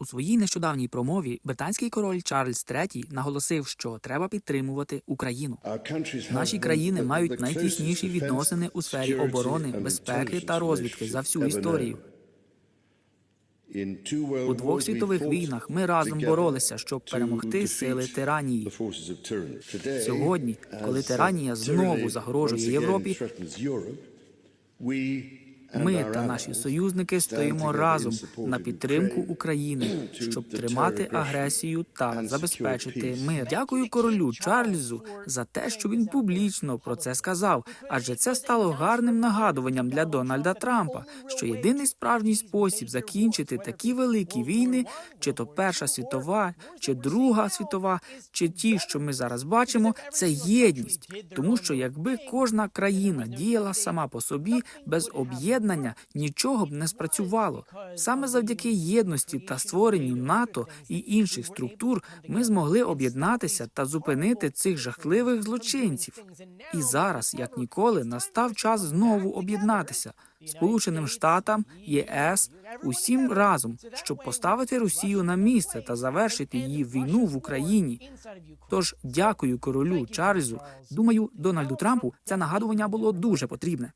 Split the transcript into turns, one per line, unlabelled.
У своїй нещодавній промові британський король Чарльз III наголосив, що треба підтримувати Україну. Наші країни мають найтісніші відносини у сфері оборони, безпеки та розвідки за всю історію. У двох світових війнах ми разом боролися, щоб перемогти сили тиранії. Сьогодні, коли тиранія знову загрожує Європі, ми та наші союзники стоїмо разом на підтримку України, щоб тримати агресію та забезпечити мир. Дякую королю Чарльзу за те, що він публічно про це сказав, адже це стало гарним нагадуванням для Дональда Трампа, що єдиний справжній спосіб закінчити такі великі війни, чи то Перша світова, чи Друга світова, чи ті, що ми зараз бачимо, це єдність, тому що якби кожна країна діяла сама по собі без об'єднання, нічого б не спрацювало. Саме завдяки єдності та створенню НАТО і інших структур ми змогли об'єднатися та зупинити цих жахливих злочинців. І зараз, як ніколи, настав час знову об'єднатися Сполученим Штатам, ЄС, усім разом, щоб поставити Росію на місце та завершити її війну в Україні. Тож дякую королю Чарльзу. Думаю, Дональду Трампу це нагадування було дуже потрібне.